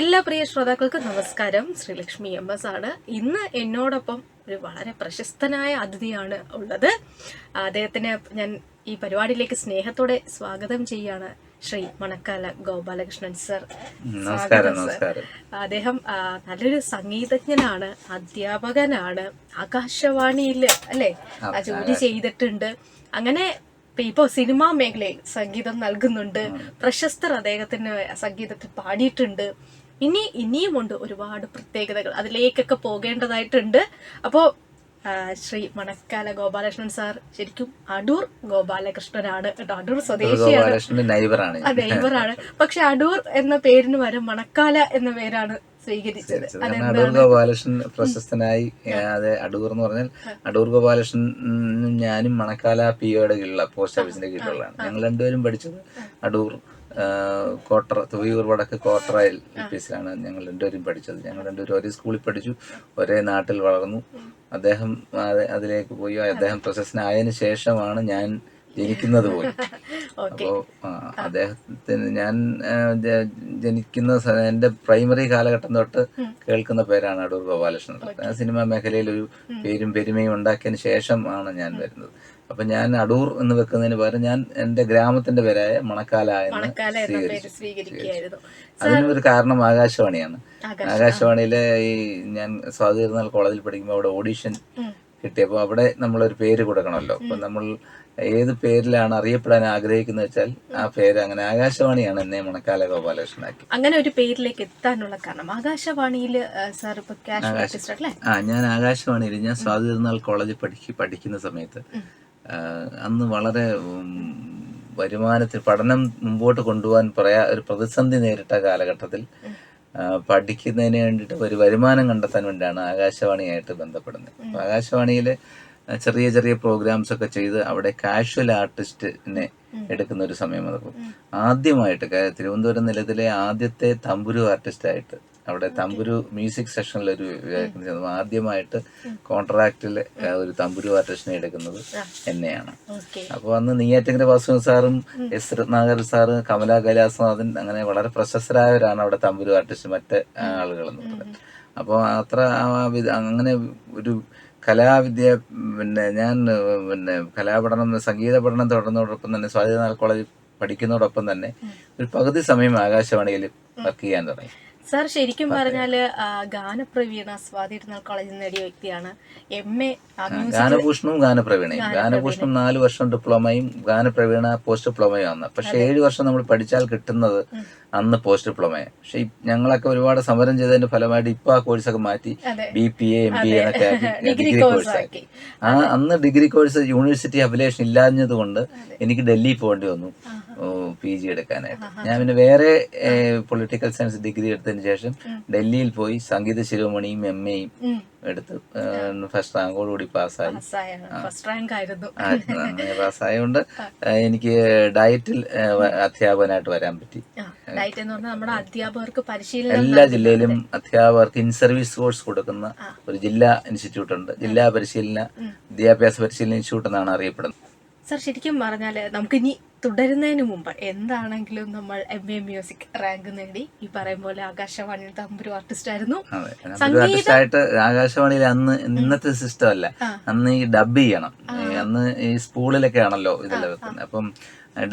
എല്ലാ പ്രിയ ശ്രോതാക്കൾക്കും നമസ്കാരം. ശ്രീലക്ഷ്മി എം എസ് ആണ്. ഇന്ന് എന്നോടൊപ്പം ഒരു വളരെ പ്രശസ്തനായ അതിഥിയാണ് ഉള്ളത്. അദ്ദേഹത്തിന് ഞാൻ ഈ പരിപാടിയിലേക്ക് സ്നേഹത്തോടെ സ്വാഗതം ചെയ്യാണ് ശ്രീ മണക്കാല ഗോപാലകൃഷ്ണൻ സർ. നമസ്കാരം സ്വാഗതം, സർ. അദ്ദേഹം നല്ലൊരു സംഗീതജ്ഞനാണ് അധ്യാപകനാണ് ആകാശവാണിയിൽ അല്ലെ? ജോലി ചെയ്തിട്ടുണ്ട്. അങ്ങനെ ഇപ്പൊ ഇപ്പോ സിനിമാ മേഖലയിൽ സംഗീതം നൽകുന്നുണ്ട്. പ്രശസ്തർ അദ്ദേഹത്തിന് സംഗീതത്തിൽ പാടിയിട്ടുണ്ട്. ഇനി ഇനിയുമുണ്ട് ഒരുപാട് പ്രത്യേകതകൾ. അതിലേക്കൊക്കെ പോകേണ്ടതായിട്ടുണ്ട്. അപ്പോ ആ, ശ്രീ മണക്കാല ഗോപാലകൃഷ്ണൻ സാർ ശരിക്കും അടൂർ ഗോപാലകൃഷ്ണനാണ് കേട്ടോ. അടൂർ സ്വദേശിയാണ്. നൈബറാണ് പക്ഷെ അടൂർ എന്ന പേരിന് വരെ മണക്കാല എന്ന പേരാണ് സ്വീകരിച്ചത്. അടൂർ ഗോപാലകൃഷ്ണൻ പ്രശസ്തനായി അതെ അടൂർ എന്ന് പറഞ്ഞാൽ അടൂർ ഗോപാലകൃഷ്ണനും ഞാനും മണക്കാല പി ഒയുടെ കീഴിലുള്ള പോസ്റ്റ് ഓഫീസിന്റെ കീഴിലുള്ളതാണ്. ഞങ്ങൾ രണ്ടുപേരും പഠിച്ചത് അടൂർ കോട്ടറ തുവയൂർ വടക്ക് കോട്ടറയിൽ ഓഫീസിലാണ് ഞങ്ങൾ രണ്ടുപേരും പഠിച്ചത്. ഞങ്ങൾ രണ്ടുപേരും ഒരേ സ്കൂളിൽ പഠിച്ചു ഒരേ നാട്ടിൽ വളർന്നു. അദ്ദേഹം അത് അതിലേക്ക് പോയി. അദ്ദേഹം പ്രശസ്തനായതിനു ശേഷമാണ് ഞാൻ ജനിക്കുന്നത് പോലെ. അപ്പോ അദ്ദേഹത്തിന് ഞാൻ ജനിക്കുന്ന എന്റെ പ്രൈമറി കാലഘട്ടം തൊട്ട് കേൾക്കുന്ന പേരാണ് അടൂർ ഗോപാലകൃഷ്ണൻ. ആ സിനിമാ മേഖലയിൽ ഒരു പേരും പെരുമയും ഉണ്ടാക്കിയതിന് ശേഷം ആണ് ഞാൻ വരുന്നത്. അപ്പൊ ഞാൻ അടൂർ എന്ന് വെക്കുന്നതിന് പകരം ഞാൻ എന്റെ ഗ്രാമത്തിന്റെ പേരായ മണക്കാല എന്ന് സ്വീകരിച്ചു. സ്വീകരിക്കുകയായിരുന്നു. അതിനൊരു കാരണം ആകാശവാണിയാണ്. ആകാശവാണിയിലെ ഈ ഞാൻ സ്വാതിരുന്നാൾ കോളേജിൽ പഠിക്കുമ്പോൾ അവിടെ ഓഡീഷൻ കിട്ടിയപ്പോൾ അവിടെ നമ്മളൊരു പേര് കൊടുക്കണമല്ലോ. അപ്പൊ നമ്മൾ ഏത് പേരിലാണ് അറിയപ്പെടാൻ ആഗ്രഹിക്കുന്നത് വെച്ചാൽ ആ പേര് അങ്ങനെ ആകാശവാണിയാണ് എന്നെ മണക്കാല ഗോപാലകൃഷ്ണനാക്കി. അങ്ങനെ ഒരു പേരിലേക്ക് എത്താനുള്ള കാരണം ആകാശവാണിയിൽ സാർ ഇപ്പൊ ആ ഞാൻ ആകാശവാണിയിൽ ഞാൻ സ്വാതിരുന്നാൾ കോളേജിൽ പഠിക്ക പഠിക്കുന്ന സമയത്ത് അന്ന് വളരെ വരുമാനത്തിൽ പഠനം മുമ്പോട്ട് കൊണ്ടുപോകാൻ പറയാ ഒരു പ്രതിസന്ധി നേരിട്ട കാലഘട്ടത്തിൽ പഠിക്കുന്നതിന് വേണ്ടിയിട്ട് ഒരു വരുമാനം കണ്ടെത്താൻ വേണ്ടിയാണ് ആകാശവാണിയായിട്ട് ബന്ധപ്പെടുന്നത്. ആകാശവാണിയിൽ ചെറിയ ചെറിയ പ്രോഗ്രാംസ് ഒക്കെ ചെയ്ത് അവിടെ കാഷ്വൽ ആർട്ടിസ്റ്റിനെ എടുക്കുന്ന ഒരു സമയം വന്നപ്പോൾ ആദ്യമായിട്ട് തിരുവനന്തപുരം നിലത്തിലെ ആദ്യത്തെ തമ്പുരു ആർട്ടിസ്റ്റായിട്ട് അവിടെ തമ്പുരു മ്യൂസിക് സെഷനിൽ ഒരു ആദ്യമായിട്ട് കോൺട്രാക്റ്റിൽ ഒരു തമ്പുരു ആർട്ടിസ്റ്റിനെ എടുക്കുന്നത് എന്നെയാണ്. അപ്പൊ അപ്പോൾ അന്ന് നെയ്യാറ്റിങ്കര വാസു സാറും എസ് രത്നാകർ സാറ് കമലാ കൈലാസനാഥൻ അങ്ങനെ വളരെ പ്രശസ്തരായവരാണ് അവിടെ തമ്പുരു ആർട്ടിസ്റ്റ് മറ്റ് ആളുകൾ പറയുന്നത്. അപ്പോൾ അത്ര അങ്ങനെ ഒരു കലാവിദ്യ പിന്നെ ഞാൻ പിന്നെ കലാപഠനം സംഗീത പഠനം തുടർന്നതോടൊപ്പം തന്നെ സ്വാതിനാൾ കോളേജിൽ പഠിക്കുന്നതോടൊപ്പം തന്നെ ഒരു പകുതി സമയം ആകാശവാണിയിൽ വർക്ക് ചെയ്യാൻ തുടങ്ങി. സാർ ശരിക്കും പറഞ്ഞാൽ ഗാനപ്രവീണ സ്വാതിരുന്ന കോളേജിൽ നേടിയ വ്യക്തിയാണ് എം എ ഗാനഭൂഷണവും ഗാനപ്രവീണയും. ഗാനഭൂഷണം നാല് വർഷം ഡിപ്ലോമയും ഗാനപ്രവീണ പോസ്റ്റ് ഡിപ്ലോമയും ആണ് പക്ഷെ ഏഴ് വർഷം നമ്മൾ പഠിച്ചാൽ കിട്ടുന്നത് അന്ന് പോസ്റ്റ് ഡിപ്ലോമയാണ് പക്ഷെ ഞങ്ങളൊക്കെ ഒരുപാട് സമരം ചെയ്തതിന്റെ ഫലമായിട്ട് ഇപ്പൊ ആ കോഴ്സൊക്കെ മാറ്റി. B P A M B A എന്നൊക്കെ ഡിഗ്രി ഡിഗ്രി കോഴ്സ് കോഴ്സ് ആക്കി. ആക്കി. ആ അന്ന് ഡിഗ്രി കോഴ്സ് യൂണിവേഴ്സിറ്റി അഭിലേഷൻ ഇല്ലാഞ്ഞത് കൊണ്ട് എനിക്ക് ഡൽഹി പോകേണ്ടി വന്നു. പി ജി എടുക്കാനായിട്ട്. ഞാൻ പിന്നെ വേറെ പൊളിറ്റിക്കൽ സയൻസ് ഡിഗ്രി എടുത്തതിന് ശേഷം ഡൽഹിയിൽ പോയി സംഗീത ശിരോമണിയും എം എയും എടുത്ത് ഫസ്റ്റ് റാങ്കോടുകൂടി പാസ്സായി. പാസ്സായതുകൊണ്ട് എനിക്ക് ഡയറ്റിൽ അധ്യാപകനായിട്ട് വരാൻ പറ്റി. പറഞ്ഞാൽ എല്ലാ ജില്ലയിലും അധ്യാപകർക്ക് ഇൻ സർവീസ് കോഴ്സ് കൊടുക്കുന്ന ഒരു ജില്ലാ ഇൻസ്റ്റിറ്റ്യൂട്ട് ഉണ്ട് ജില്ലാ പരിശീലന വിദ്യാഭ്യാസ പരിശീലന ഇൻസ്റ്റിറ്റ്യൂട്ട് എന്നാണ് അറിയപ്പെടുന്നത്. സർ ശരിക്കും പറഞ്ഞാൽ നമുക്ക് ഇനി തുടരുന്നതിന് മുമ്പ് എന്താണെങ്കിലും നമ്മൾ എം എ മ്യൂസിക് റാങ്ക് നേടി. ഈ പറയും പോലെ ആകാശവാണിയിൽ തമ്പുരു ആർട്ടിസ്റ്റ് ആയിരുന്നു. ആർട്ടിസ്റ്റായിട്ട് ആകാശവാണിയിൽ അന്ന് ഇന്നത്തെ സിസ്റ്റം അല്ല അന്ന് ഈ ഡബ് ചെയ്യണം. അന്ന് ഈ സ്കൂളിലൊക്കെ ആണല്ലോ ഇതെല്ലാം വെക്കുന്നത്. അപ്പം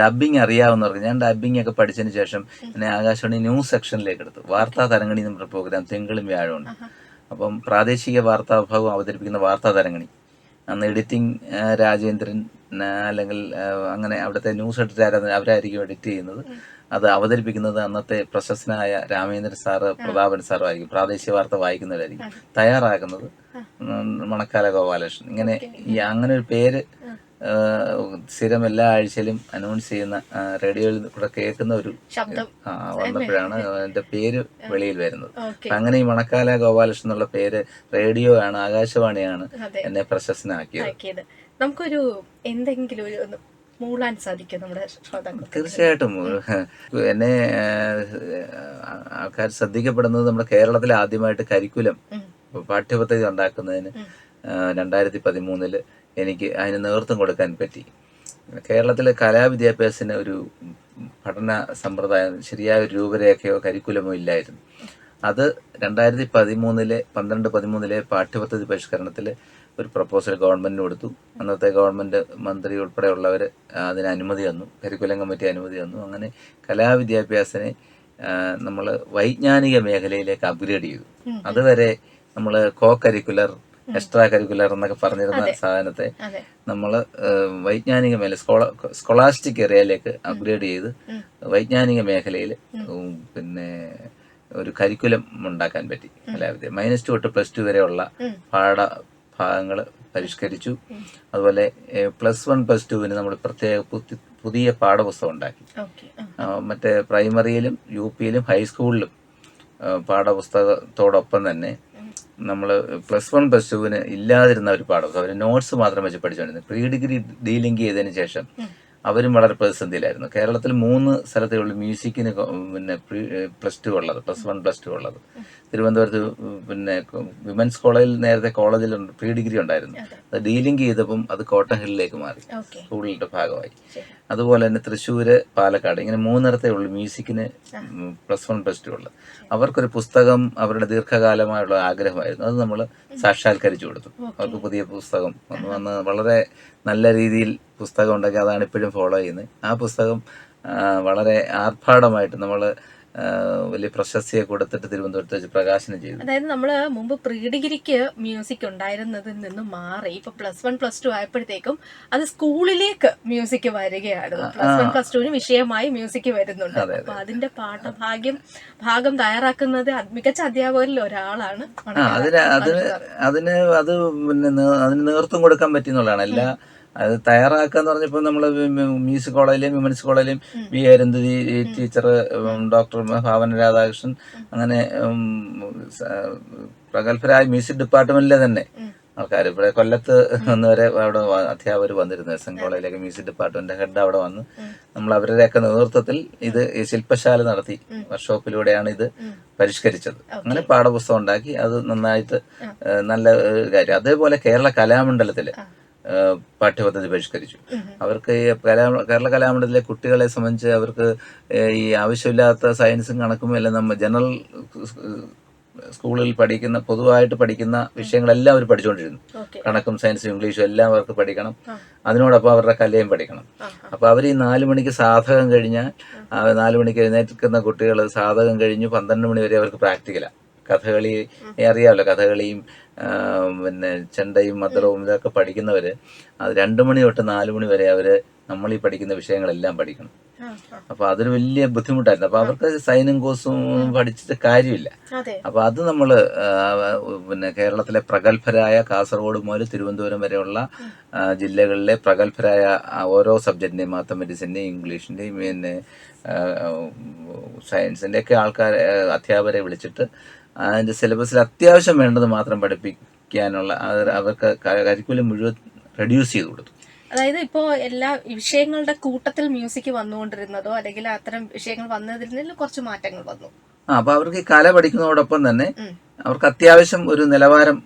ഡബിങ് അറിയാവുന്നവർക്ക് ഞാൻ ഡബിങ് ഒക്കെ പഠിച്ചതിന് ശേഷം എന്നെ ആകാശവാണി ന്യൂസ് സെക്ഷനിലേക്ക് എടുത്തു. വാർത്താ തരങ്ങണി നമ്മുടെ പ്രോഗ്രാം തിങ്കളും വ്യാഴമുണ്ട് അപ്പം പ്രാദേശിക വാർത്താ വിഭാഗം അവതരിപ്പിക്കുന്ന വാർത്താ തരങ്ങണി അന്ന് എഡിറ്റിംഗ് രാജേന്ദ്രൻ അല്ലെങ്കിൽ അങ്ങനെ അവിടുത്തെ ന്യൂസ് എഡിറ്റർ അവരായിരിക്കും എഡിറ്റ് ചെയ്യുന്നത്. അത് അവതരിപ്പിക്കുന്നത് അന്നത്തെ പ്രശസ്തനായ രാമേന്ദ്രൻ സാറ് പ്രതാപൻ സാറും ആയിരിക്കും പ്രാദേശിക വാർത്ത വായിക്കുന്നവരായിരിക്കും. തയ്യാറാക്കുന്നത് മണക്കാല ഗോപാലകൃഷ്ണൻ. ഇങ്ങനെ ഈ അങ്ങനെ ഒരു പേര് സ്ഥിരം എല്ലാ ആഴ്ചയിലും അനൗൺസ് ചെയ്യുന്ന റേഡിയോയിൽ കൂടെ കേൾക്കുന്ന ഒരു ആ, വന്നപ്പോഴാണ് എന്റെ പേര് വെളിയിൽ വരുന്നത്. അങ്ങനെ ഈ മണക്കാല ഗോപാലകൃഷ്ണൻ എന്നുള്ള പേര് റേഡിയോ ആണ് ആകാശവാണിയാണ് എന്നെ പ്രശസ്തനാക്കിയത്. നമുക്കൊരു എന്തെങ്കിലും ഒരു മൂളാൻ സാധിക്കും നമ്മുടെ തീർച്ചയായിട്ടും. എന്നെ ആൾക്കാർ ശ്രദ്ധിക്കപ്പെടുന്നത് നമ്മുടെ കേരളത്തിൽ ആദ്യമായിട്ട് കരിക്കുലം. പാഠ്യപദ്ധതി ഉണ്ടാക്കുന്നതിന് രണ്ടായിരത്തി പതിമൂന്നിൽ എനിക്ക് അതിന് നേതൃത്വം കൊടുക്കാൻ പറ്റി. കേരളത്തിലെ കലാവിദ്യാഭ്യാസത്തിന് ഒരു പഠന സമ്പ്രദായം ശരിയായ ഒരു രൂപരേഖയോ കരിക്കുലമോ ഇല്ലായിരുന്നു. അത് രണ്ടായിരത്തി പതിമൂന്നിലെ പന്ത്രണ്ട് പതിമൂന്നിലെ പാഠ്യപദ്ധതി പരിഷ്കരണത്തിൽ ഒരു പ്രപ്പോസൽ ഗവൺമെന്റിന് കൊടുത്തു. അന്നത്തെ ഗവൺമെന്റ് മന്ത്രി ഉൾപ്പെടെയുള്ളവർ അതിന് അനുമതി തന്നു. കരിക്കുലം കമ്മിറ്റി അനുമതി തന്നു. അങ്ങനെ കലാവിദ്യാഭ്യാസനെ നമ്മൾ വൈജ്ഞാനിക മേഖലയിലേക്ക് അപ്ഗ്രേഡ് ചെയ്തു. അതുവരെ നമ്മൾ കോ കരിക്കുലർ എക്സ്ട്രാ കരിക്കുലർ എന്നൊക്കെ പറഞ്ഞിരുന്ന സാധനത്തെ നമ്മൾ വൈജ്ഞാനിക മേഖല സ്കോളാസ്റ്റിക് ഏരിയയിലേക്ക് അപ്ഗ്രേഡ് ചെയ്ത് വൈജ്ഞാനിക മേഖലയിൽ പിന്നെ ഒരു കരിക്കുലം ഉണ്ടാക്കാൻ പറ്റി കലാവിദ്യ. മൈനസ് ടു തൊട്ട് പ്ലസ് ടു വരെയുള്ള പാഠ ഭാഗങ്ങൾ പരിഷ്കരിച്ചു. അതുപോലെ പ്ലസ് വൺ പ്ലസ് ടുവിന് നമ്മൾ പ്രത്യേക പുതിയ പാഠപുസ്തകം ഉണ്ടാക്കി. മറ്റേ പ്രൈമറിയിലും യു പിയിലും ഹൈസ്കൂളിലും പാഠപുസ്തകത്തോടൊപ്പം തന്നെ നമ്മൾ പ്ലസ് വൺ പ്ലസ് ടുവിന് ഇല്ലാതിരുന്ന ഒരു പാഠം. അവർ നോട്ട്സ് മാത്രം വെച്ച് പഠിച്ചുകൊണ്ടിരുന്നത് പ്രീ ഡിഗ്രി ഡീലിങ്ക് ചെയ്തതിന് ശേഷം അവരും വളരെ പ്രതിസന്ധിയിലായിരുന്നു. കേരളത്തിൽ മൂന്ന് സ്ഥലത്തേ ഉള്ളൂ മ്യൂസിക്കിന് പിന്നെ പ്ലസ് ടു ഉള്ളത് പ്ലസ് വൺ പ്ലസ് ടു ഉള്ളത്. തിരുവനന്തപുരത്ത് പിന്നെ വിമൻസ് കോളേജിൽ നേരത്തെ കോളേജിൽ പ്രീ ഡിഗ്രി ഉണ്ടായിരുന്നു. അത്. ഡീലിംഗ് ചെയ്തപ്പം അത് കോട്ടൺ ഹില്ലിലേക്ക് മാറി. സ്കൂളിന്റെ ഭാഗമായി. അതുപോലെ തന്നെ തൃശ്ശൂര് പാലക്കാട് ഇങ്ങനെ മൂന്നിടത്തേ ഉള്ളൂ മ്യൂസിക്കിന് പ്ലസ് വൺ പ്ലസ് ടു ഉള്ളത്. അവർക്കൊരു പുസ്തകം അവരുടെ ദീർഘകാലമായുള്ള ആഗ്രഹമായിരുന്നു. അത് നമ്മൾ സാക്ഷാത്കരിച്ചു കൊടുത്തു. അവർക്ക് പുതിയ പുസ്തകം വന്ന് വളരെ നല്ല രീതിയിൽ പുസ്തകം അതാണ് ഇപ്പോഴും ഫോളോ ചെയ്യുന്നത്. ആ പുസ്തകം വളരെ ആർഭാടമായിട്ട് നമ്മൾ വലിയ പ്രശസ്തിയെ കൊടുത്തിട്ട് തിരുവനന്തപുരത്ത് വെച്ച് പ്രകാശനം ചെയ്തു. അതായത് നമ്മൾ മുമ്പ് പ്രീ ഡിഗ്രിക്ക് മ്യൂസിക് ഉണ്ടായിരുന്നതിൽ നിന്നും മാറി ഇപ്പൊ പ്ലസ് വൺ പ്ലസ് ടു ആയപ്പോഴത്തേക്കും അത് സ്കൂളിലേക്ക് മ്യൂസിക് വരികയാണ്. പ്ലസ് വൺ പ്ലസ് ടുവിന് വിഷയമായി മ്യൂസിക് വരുന്നുണ്ട്. അപ്പൊ അതിന്റെ പാഠഭാഗ്യം ഭാഗം തയ്യാറാക്കുന്നത് മികച്ച അധ്യാപകരിൽ ഒരാളാണ് അതിന് അതിന് അത് പിന്നെ അതിന് നേതൃത്വം കൊടുക്കാൻ പറ്റിയെന്നുള്ളതാണ്. എല്ലാ അത് തയ്യാറാക്കാന്ന് പറഞ്ഞപ്പോൾ നമ്മൾ മ്യൂസിക് കോളേജിലെയും women's കോളേജിലെയും B Arundhati teacher doctor Bhavana Radhakrishnan അങ്ങനെ പ്രഗത്ഭരായ മ്യൂസിക് ഡിപ്പാർട്ട്മെന്റിലെ തന്നെ ആൾക്കാർ ഇവിടെ കൊല്ലത്ത് വന്നവരെ അവിടെ അധ്യാപകർ വന്നിരുന്നു. എസ് എൻ കോളേജിലേക്ക് മ്യൂസിക് ഡിപ്പാർട്ട്മെന്റ് ഹെഡ് അവിടെ വന്ന്. നമ്മൾ അവരുടെയൊക്കെ നേതൃത്വത്തിൽ ഇത് ഈ ശില്പശാല നടത്തി. വർക്ക്ഷോപ്പിലൂടെയാണ് ഇത് പരിഷ്കരിച്ചത്. അങ്ങനെ പാഠപുസ്തകം ഉണ്ടാക്കി. അത് നന്നായിട്ട് നല്ല കാര്യം. അതേപോലെ കേരള കലാമണ്ഡലത്തിൽ പാഠ്യപദ്ധതി പരിഷ്കരിച്ചു. അവർക്ക് ഈ കലാ കേരള കലാമണ്ഡലത്തിലെ കുട്ടികളെ സംബന്ധിച്ച് അവർക്ക് ഈ ആവശ്യമില്ലാത്ത സയൻസും കണക്കും എല്ലാം നമ്മൾ ജനറൽ സ്കൂളിൽ പഠിക്കുന്ന പൊതുവായിട്ട് പഠിക്കുന്ന വിഷയങ്ങളെല്ലാം അവർ പഠിച്ചുകൊണ്ടിരുന്നു കണക്കും സയൻസും ഇംഗ്ലീഷും എല്ലാം അവർക്ക് പഠിക്കണം. അതിനോടൊപ്പം അവരുടെ കലയും പഠിക്കണം. അപ്പൊ അവർ ഈ നാല് മണിക്ക് സാധകം കഴിഞ്ഞാൽ നാല് മണിക്ക് എഴുന്നേൽക്കുന്ന കുട്ടികൾ സാധകം കഴിഞ്ഞ് പന്ത്രണ്ട് മണി വരെ അവർക്ക് പ്രാക്ടിക്കലാണ് കഥകളി അറിയാമല്ലോ കഥകളിയും പിന്നെ ചെണ്ടയും മദ്രവും ഇതൊക്കെ പഠിക്കുന്നവർ അത് രണ്ടു മണി തൊട്ട് നാല് മണി വരെ അവർ നമ്മൾ ഈ പഠിക്കുന്ന വിഷയങ്ങളെല്ലാം പഠിക്കണം. അപ്പൊ അതൊരു വലിയ ബുദ്ധിമുട്ടായിരുന്നു. അപ്പൊ അവർക്ക് സൈനും കോസും പഠിച്ചിട്ട് കാര്യമില്ല. അപ്പൊ അത് നമ്മൾ പിന്നെ കേരളത്തിലെ പ്രഗത്ഭരായ കാസർഗോഡ് മുതൽ തിരുവനന്തപുരം വരെയുള്ള ജില്ലകളിലെ പ്രഗത്ഭരായ ഓരോ സബ്ജക്റ്റിന്റെയും മാത്തമെറ്റിക്സിന്റെയും ഇംഗ്ലീഷിന്റെയും പിന്നെ സയൻസിന്റെ ഒക്കെ ആൾക്കാരെ അധ്യാപകരെ വിളിച്ചിട്ട് അതിന്റെ സിലബസിൽ അത്യാവശ്യം വേണ്ടത് മാത്രം പഠിപ്പിക്കാനുള്ള അവർക്ക് കരിക്കുലം മുഴുവൻ റെഡ്യൂസ് ചെയ്ത് കൊടുത്തു. അതായത് ഇപ്പോ എല്ലാ വിഷയങ്ങളുടെ കൂട്ടത്തിൽ മ്യൂസിക് വന്നുകൊണ്ടിരുന്നതോ അല്ലെങ്കിൽ അത്തരം വിഷയങ്ങൾ വന്നതിൽ കുറച്ച് മാറ്റങ്ങൾ വന്നു. ആ അപ്പൊ അവർക്ക് ഈ കല പഠിക്കുന്നതോടൊപ്പം തന്നെ അവർക്ക് അത്യാവശ്യം ഒരു നിലവാരം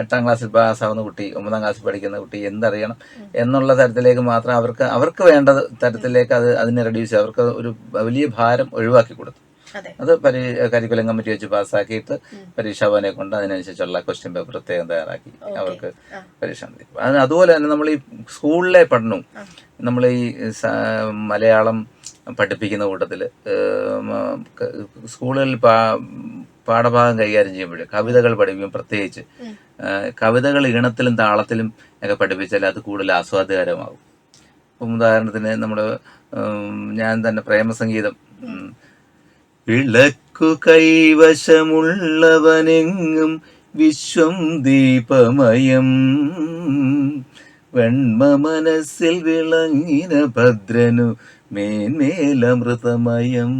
എട്ടാം ക്ലാസ്സിൽ പാസ്സാവുന്ന കുട്ടി ഒമ്പതാം ക്ലാസ്സിൽ പഠിക്കുന്ന കുട്ടി എന്തറിയണം എന്നുള്ള തരത്തിലേക്ക് മാത്രം അവർക്ക് അവർക്ക് വേണ്ട തരത്തിലേക്ക് അത് അതിനെ റെഡ്യൂസ് അവർക്ക് ഒരു വലിയ ഭാരം ഒഴിവാക്കി കൊടുത്തു. അതെ. പരി കരിക്കുലം കമ്മിറ്റി വെച്ച് പാസ്സാക്കിയിട്ട് പരീക്ഷാ ഭവനെ കൊണ്ട് അതിനനുസരിച്ചുള്ള ക്വസ്റ്റ്യൻ പേപ്പർ പ്രത്യേകം തയ്യാറാക്കി അവർക്ക്. പരീക്ഷ നടത്തി അതുപോലെ തന്നെ നമ്മൾ ഈ സ്കൂളിലെ പഠനവും നമ്മൾ ഈ മലയാളം പഠിപ്പിക്കുന്ന കൂട്ടത്തിൽ സ്കൂളുകളിൽ പാ- പാഠഭാഗം കൈകാര്യം ചെയ്യുമ്പോൾ കവിതകൾ പഠിപ്പിക്കും പ്രത്യേകിച്ച്. കവിതകൾ ഈണത്തിലും താളത്തിലും ഒക്കെ പഠിപ്പിച്ചാൽ അത് കൂടുതൽ ആസ്വാദ്യകരമാകും. ഉദാഹരണത്തിന് നമ്മൾ ഞാൻ തന്നെ പ്രേമസംഗീതം വിളക്കു കൈവശമുള്ളവനെങ്ങും വിശ്വം ദീപമയം. വെണ്മ മനസ്സിൽ വിളങ്ങിന ഭദ്രനു മേന്മേലമൃതമയം.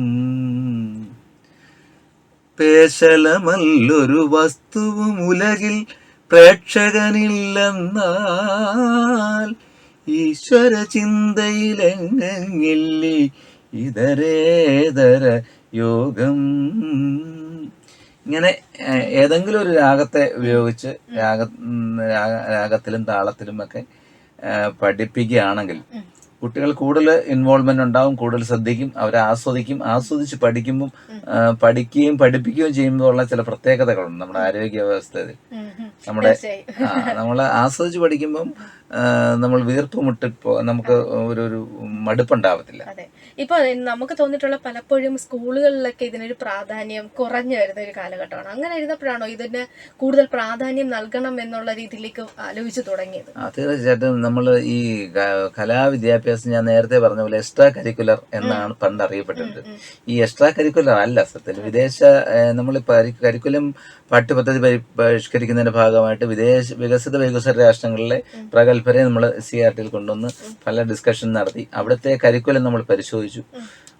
പേശലമല്ലൊരു വസ്തുവും ഉലകിൽ പ്രേക്ഷകനില്ലെന്നാൽ ഈശ്വര ചിന്തയിലെങ്ങില്ലി ഇതരേതര യോഗം. ഇങ്ങനെ ഏതെങ്കിലും ഒരു രാഗത്തെ ഉപയോഗിച്ച് രാഗ രാഗത്തിലും താളത്തിലും ഒക്കെ പഠിപ്പിക്കുകയാണെങ്കിൽ കുട്ടികൾ കൂടുതൽ ഇൻവോൾവ്മെന്റ് ഉണ്ടാവും കൂടുതൽ ശ്രദ്ധിക്കും അവരെ ആസ്വദിക്കും ആസ്വദിച്ച് പഠിക്കുമ്പോൾ പഠിക്കുകയും പഠിപ്പിക്കുകയും ചെയ്യുമ്പോഴുള്ള ചില പ്രത്യേകതകളുണ്ട് നമ്മുടെ ആരോഗ്യ വ്യവസ്ഥയിൽ. നമ്മുടെ നമ്മൾ ആസ്വദിച്ച് പഠിക്കുമ്പം നമ്മൾ വീർപ്പ് മുട്ടിപ്പോ നമുക്ക് ഒരു ഒരു മടുപ്പുണ്ടാവത്തില്ല. ഇപ്പൊ നമുക്ക് തോന്നിയിട്ടുള്ള പലപ്പോഴും സ്കൂളുകളിലൊക്കെ ഇതിനൊരു പ്രാധാന്യം കുറഞ്ഞു വരുന്ന ഒരു കാലഘട്ടമാണ്. അങ്ങനെ ഇരുന്നപ്പോഴാണോ ഇതിന് കൂടുതൽ പ്രാധാന്യം നൽകണം എന്നുള്ള രീതിയിലേക്ക് ആലോചിച്ചു തുടങ്ങിയത്? തീർച്ചയായിട്ടും. നമ്മൾ ഈ കലാവിദ്യാഭ്യാസം ഞാൻ നേരത്തെ പറഞ്ഞ പോലെ എക്സ്ട്രാ കരിക്കുലർ എന്നാണ് പണ്ട് അറിയപ്പെട്ടിരുന്നത് ഈ എക്സ്ട്രാ കരിക്കുലർ അല്ല സത്യത്തിൽ. വിദേശ നമ്മൾ കരിക്കുലം പാഠ്യപദ്ധതി പരിഷ്കരിക്കുന്നതിന്റെ പരിഷ്കരിക്കുന്നതിന്റെ ഭാഗമായിട്ട് വിദേശ വികസിത വികസന രാഷ്ട്രങ്ങളിലെ പ്രഗത്ഭരെ നമ്മൾ സി ആർ ടിയിൽ കൊണ്ടുവന്ന് പല ഡിസ്കഷൻ നടത്തി. അവിടുത്തെ കരിക്കുലം നമ്മൾ പരിശോധിച്ചു.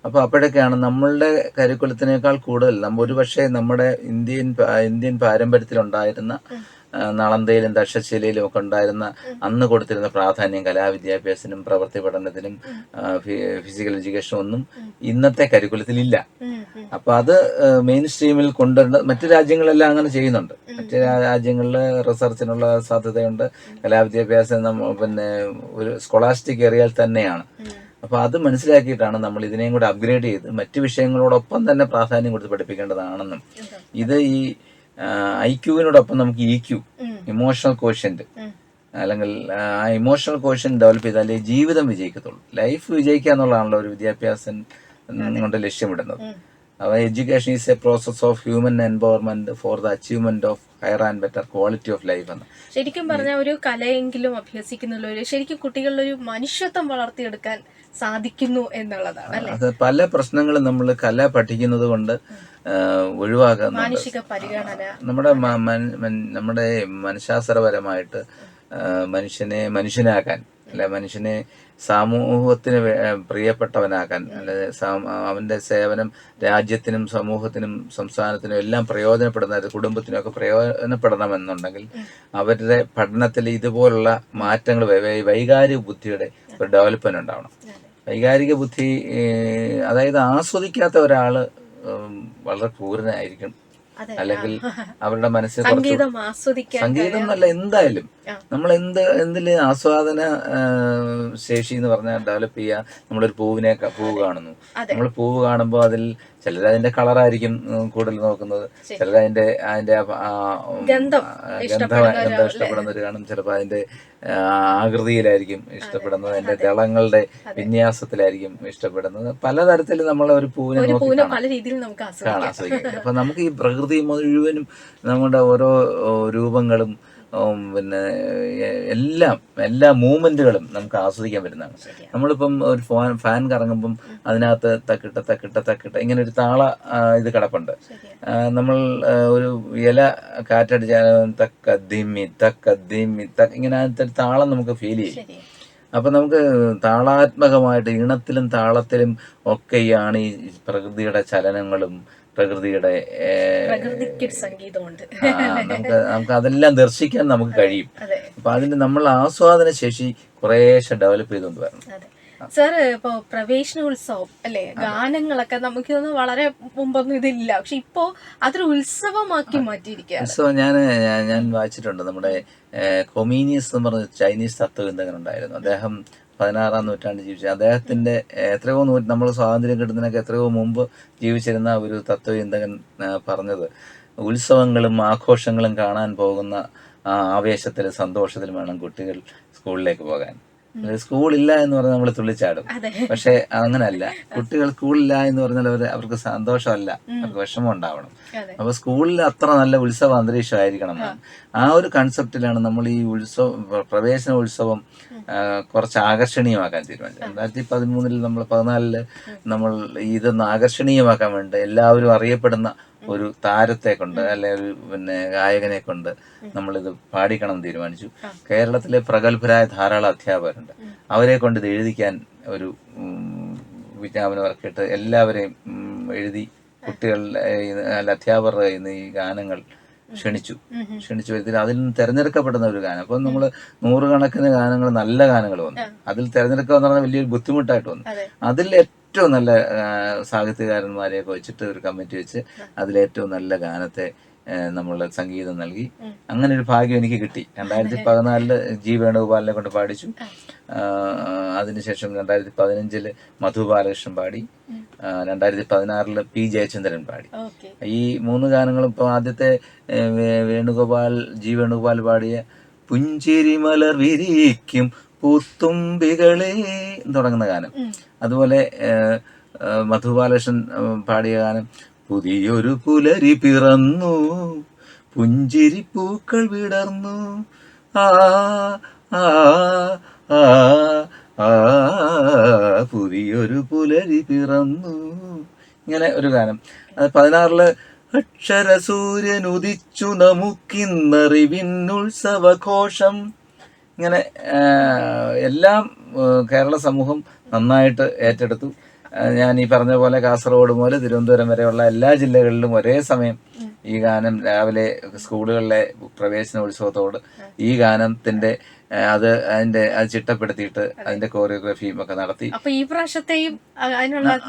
അപ്പോൾ അപ്പോഴൊക്കെയാണ് നമ്മളുടെ കരിക്കുലത്തിനേക്കാൾ കൂടുതൽ നമ്മ ഒരുപക്ഷെ നമ്മുടെ ഇന്ത്യൻ ഇന്ത്യൻ പാരമ്പര്യത്തിലുണ്ടായിരുന്ന നളന്തയിലും തക്ഷശിലയിലും ഒക്കെ ഉണ്ടായിരുന്ന അന്ന് കൊടുത്തിരുന്ന പ്രാധാന്യം കലാവിദ്യാഭ്യാസത്തിനും പ്രവൃത്തി പഠനത്തിനും ഫിസിക്കൽ എഡ്യൂക്കേഷനും ഒന്നും ഇന്നത്തെ കരിക്കുലത്തിൽ ഇല്ല. അപ്പൊ അത് മെയിൻ സ്ട്രീമിൽ കൊണ്ടുവരേണ്ട മറ്റു രാജ്യങ്ങളെല്ലാം അങ്ങനെ ചെയ്യുന്നുണ്ട്. മറ്റു രാജ്യങ്ങളിൽ റിസർച്ചിനുള്ള സാധ്യതയുണ്ട്. കലാവിദ്യാഭ്യാസം പിന്നെ ഒരു സ്കോളാസ്റ്റിക് ഏറിയാൽ തന്നെയാണ്. അപ്പൊ അത് മനസ്സിലാക്കിയിട്ടാണ് നമ്മൾ ഇതിനെയും കൂടെ അപ്ഗ്രേഡ് ചെയ്ത് മറ്റു വിഷയങ്ങളോടൊപ്പം തന്നെ പ്രാധാന്യം കൊടുത്ത് പഠിപ്പിക്കേണ്ടതാണെന്നും. ഇത് ഈ ഐ ക്യൂവിനോടൊപ്പം നമുക്ക് ഇ ക്യൂ. ഇമോഷണൽ കോഷ്യന്റ് അല്ലെങ്കിൽ ആ ഇമോഷണൽ കോഷൻ ഡെവലപ്പ് ചെയ്താലേ ജീവിതം വിജയിക്കത്തുള്ളൂ. ലൈഫ് വിജയിക്കുക എന്നുള്ളതാണല്ലോ ഒരു വിദ്യാഭ്യാസം കൊണ്ട് ലക്ഷ്യമിടുന്നത്. അപ്പോൾ education is a process of human empowerment for the achievement of higher and better quality of life എന്ന് ശരിക്കും പറഞ്ഞ ഒരു കലയെങ്കിലും അഭ്യസിക്കുന്നുള്ള ശരിക്കും കുട്ടികളിൽ ഒരു മനുഷ്യത്വം വളർത്തിയെടുക്കാൻ സാധിക്കുന്നു എന്നുള്ളതാണ് അത് പല പ്രശ്നങ്ങളും നമ്മൾ കല പഠിക്കുന്നത് കൊണ്ട് ഒഴിവാക്കാൻ മാനുഷിക പരിഗണന. നമ്മുടെ നമ്മുടെ മനഃശാസ്ത്രപരമായിട്ട് മനുഷ്യനെ മനുഷ്യനാക്കാൻ അല്ലെ? മനുഷ്യനെ സമൂഹത്തിന് പ്രിയപ്പെട്ടവനാക്കാൻ അല്ലെ? അവന്റെ സേവനം രാജ്യത്തിനും സമൂഹത്തിനും സംസ്ഥാനത്തിനും എല്ലാം പ്രയോജനപ്പെടുന്ന കുടുംബത്തിനും ഒക്കെ പ്രയോജനപ്പെടണമെന്നുണ്ടെങ്കിൽ അവരുടെ പഠനത്തിൽ ഇതുപോലുള്ള മാറ്റങ്ങൾ വൈകാരിക ബുദ്ധിയുടെ ഒരു ഡെവലപ്മെന്റ് ഉണ്ടാവണം. വൈകാരിക ബുദ്ധി അതായത് ആസ്വദിക്കാത്ത ഒരാൾ വളരെ ക്രൂരനായിരിക്കും. അല്ലെങ്കിൽ അവരുടെ മനസ്സിൽ സംഗീതം ആസ്വദിക്കാൻ സംഗീതം എന്നല്ല എന്തായാലും. നമ്മൾ എന്ത് എന്തിൽ ആസ്വാദന ശേഷി എന്ന് പറഞ്ഞാൽ ഡെവലപ്പ് ചെയ്യുക നമ്മളൊരു പൂവിനെ പൂവ് കാണുന്നു. നമ്മൾ പൂവ് കാണുമ്പോൾ അതിൽ ചിലർ അതിന്റെ കളറായിരിക്കും കൂടുതൽ നോക്കുന്നത്. ചിലർ അതിന്റെ അതിന്റെ ഗന്ധം ഇഷ്ടപ്പെടുന്നവർ കാണും. ചിലപ്പോൾ അതിന്റെ ആകൃതിയിലായിരിക്കും ഇഷ്ടപ്പെടുന്നത്. അതിന്റെ ദളങ്ങളുടെ വിന്യാസത്തിലായിരിക്കും ഇഷ്ടപ്പെടുന്നത്. പലതരത്തിൽ നമ്മൾ ഒരു പൂവിനെ പല രീതിയിൽ നമുക്ക് കാണാൻ സാധിക്കും അപ്പൊ നമുക്ക് ഈ പ്രകൃതി മുഴുവനും നമ്മുടെ ഓരോ രൂപങ്ങളും പിന്നെ എല്ലാം എല്ലാ മൂവ്മെന്റുകളും നമുക്ക് ആസ്വദിക്കാൻ പറ്റുന്നതാണ്. നമ്മളിപ്പം ഒരു ഫാൻ ഫാൻ കറങ്ങുമ്പം അതിനകത്ത് തക്കിട്ട തക്കിട്ട തക്കിട്ട ഇങ്ങനെ ഒരു താള ഇത് കിടപ്പുണ്ട് നമ്മൾ ഒരു ഇല കാറ്റടിച്ചാൽ തക്ക ദിമ്മി തക്ക ദിമ്മി തക്ക ഇങ്ങനെ അതിനകത്ത് ഒരു താളം നമുക്ക് ഫീൽ ചെയ്യും. അപ്പൊ നമുക്ക് താളാത്മകമായിട്ട് ഈണത്തിലും താളത്തിലും ഒക്കെയാണ് ഈ പ്രകൃതിയുടെ ചലനങ്ങളും പ്രകൃതിയുടെ സംഗീതമുണ്ട്. നമുക്ക് നമുക്ക് അതെല്ലാം ദർശിക്കാൻ നമുക്ക് കഴിയും. അപ്പൊ അതിന് നമ്മൾ ആസ്വാദന ശേഷി കുറേശ്ശെ ഡെവലപ്പ് ചെയ്തുകൊണ്ട് വരണം സാർ ഇപ്പോ പ്രവേശനോത്സവം അല്ലെ? ഗാനങ്ങളൊക്കെ നമുക്ക് വളരെ മുമ്പൊന്നും ഇതില്ല പക്ഷെ ഇപ്പോ അതൊരു ഉത്സവമാക്കി മാറ്റിയിരിക്കുകയാണ്. സോ ഞാൻ ഞാൻ വായിച്ചിട്ടുണ്ട്. നമ്മുടെ കൊമീനിയസ് എന്ന് പറഞ്ഞ ചൈനീസ് തത്വചിന്തകൻ ഉണ്ടായിരുന്നു അദ്ദേഹം പതിനാറാം നൂറ്റാണ്ട് ജീവിച്ചത് അദ്ദേഹത്തിന്റെ എത്രയോ നൂ നമ്മൾ സ്വാതന്ത്ര്യം കിട്ടുന്നതിനൊക്കെ എത്രയോ മുമ്പ് ജീവിച്ചിരുന്ന ഒരു തത്വചിന്തകൻ പറഞ്ഞത്. ഉത്സവങ്ങളും ആഘോഷങ്ങളും കാണാൻ പോകുന്ന ആവേശത്തിലും സന്തോഷത്തിലും വേണം കുട്ടികൾ സ്കൂളിലേക്ക് പോകാൻ. സ്കൂളില്ല എന്ന് പറഞ്ഞാൽ നമ്മൾ തുള്ളിച്ചാടും. പക്ഷെ അങ്ങനല്ല. കുട്ടികൾ സ്കൂളില്ല എന്ന് പറഞ്ഞാൽ അവർ അവർക്ക് സന്തോഷമല്ല. അവർക്ക് വിഷമം ഉണ്ടാവണം. അപ്പൊ സ്കൂളിൽ അത്ര നല്ല ഉത്സവ അന്തരീക്ഷമായിരിക്കണം. ആ. ഒരു കൺസെപ്റ്റിലാണ് നമ്മൾ ഈ ഉത്സവം പ്രവേശന ഉത്സവം കുറച്ച് ആകർഷണീയമാക്കാൻ തീരുമാനിച്ചു. രണ്ടായിരത്തി പതിമൂന്നിൽ നമ്മൾ പതിനാലിൽ നമ്മൾ ഇതൊന്ന് ആകർഷണീയമാക്കാൻ വേണ്ടി എല്ലാവരും അറിയപ്പെടുന്ന ഒരു താരത്തെ കൊണ്ട് അല്ലെ ഒരു പിന്നെ ഗായകനെ കൊണ്ട് നമ്മളിത് പാടിക്കണം തീരുമാനിച്ചു. കേരളത്തിലെ പ്രഗത്ഭരായ ധാരാളം അധ്യാപകരുണ്ട്. അവരെ കൊണ്ട് ഇത് എഴുതിക്കാൻ ഒരു വിജ്ഞാപനം ഇറക്കിയിട്ട് എല്ലാവരെയും എഴുതി കുട്ടികളുടെ അല്ല അധ്യാപകരുടെ ഈ ഗാനങ്ങൾ ക്ഷണിച്ചു. ക്ഷണിച്ചു വരുത്തി അതിൽ നിന്ന് തിരഞ്ഞെടുക്കപ്പെടുന്ന ഒരു ഗാനം. അപ്പം നമ്മൾ നൂറുകണക്കിന് ഗാനങ്ങൾ നല്ല ഗാനങ്ങൾ വന്നു. അതിൽ തിരഞ്ഞെടുക്കുക എന്ന് പറഞ്ഞാൽ വലിയൊരു ബുദ്ധിമുട്ടായിട്ട് വന്നു. അതിൽ ഏറ്റവും നല്ല സാഹിത്യകാരന്മാരെയൊക്കെ വെച്ചിട്ട് ഒരു കമ്മിറ്റി വെച്ച് അതിലേറ്റവും നല്ല ഗാനത്തെ നമ്മൾ സംഗീതം നൽകി. അങ്ങനെ ഒരു ഭാഗ്യം എനിക്ക് കിട്ടി. രണ്ടായിരത്തി പതിനാലിൽ ജി വേണുഗോപാലിനെ കൊണ്ട് പാടിച്ചു. അതിനുശേഷം രണ്ടായിരത്തി പതിനഞ്ചിൽ മധു ബാലകൃഷ്ണൻ പാടി. രണ്ടായിരത്തി പതിനാറിൽ പി ജയചന്ദ്രൻ പാടി. ഈ മൂന്ന് ഗാനങ്ങളും ഇപ്പോൾ ആദ്യത്തെ വേണുഗോപാൽ ജി വേണുഗോപാൽ പാടിയ പുഞ്ചിരി മലർ വിരിക്കും പൂത്തുമ്പികളെ തുടങ്ങുന്ന ഗാനം. അതുപോലെ മധു ബാലകൃഷ്ണൻ പാടിയ ഗാനം പുതിയൊരു പുലരി പിറന്നു. പുഞ്ചിരി പൂക്കൾ വിടർന്നു. ആ ആ ആ ആ പുതിയൊരു പുലരി പിറന്നു. ഇങ്ങനെ ഒരു ഗാനം. അത് പതിനാറിൽ അക്ഷരസൂര്യൻ ഉദിച്ചു നമുക്കിന്നറിവിന്നുത്സവഘോഷം ഇങ്ങനെ എല്ലാം കേരള സമൂഹം നന്നായിട്ട് ഏറ്റെടുത്തു. ഞാൻ ഈ പറഞ്ഞ പോലെ കാസർഗോഡ് മുതൽ തിരുവനന്തപുരം വരെയുള്ള എല്ലാ ജില്ലകളിലും ഒരേ സമയം ഈ ഗാനം രാവിലെ സ്കൂളുകളിലെ പ്രവേശനോത്സവത്തോട് ഈ ഗാനത്തിന്റെ അത് അതിന്റെ അത് ചിട്ടപ്പെടുത്തിയിട്ട് അതിന്റെ കോറിയോഗ്രഫിയും ഒക്കെ നടത്തി.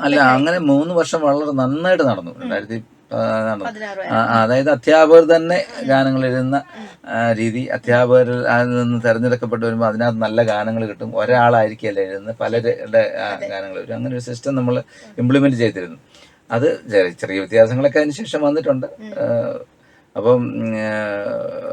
അല്ല അങ്ങനെ മൂന്ന് വർഷം വളരെ നന്നായിട്ട് നടന്നു. രണ്ടായിരത്തി അതായത് അധ്യാപകർ തന്നെ ഗാനങ്ങൾ എഴുതുന്ന രീതി അധ്യാപകരിൽ നിന്ന് തെരഞ്ഞെടുക്കപ്പെട്ട് വരുമ്പോൾ അതിനകത്ത് നല്ല ഗാനങ്ങൾ കിട്ടും. ഒരാളായിരിക്കില്ല എഴുതുന്നത്? പലരുടെ ഗാനങ്ങൾ വരും. അങ്ങനെ ഒരു സിസ്റ്റം നമ്മൾ ഇംപ്ലിമെന്റ് ചെയ്തിരുന്നു. അത് ചെറിയ വ്യത്യാസങ്ങളൊക്കെ അതിന് ശേഷം വന്നിട്ടുണ്ട്. അപ്പം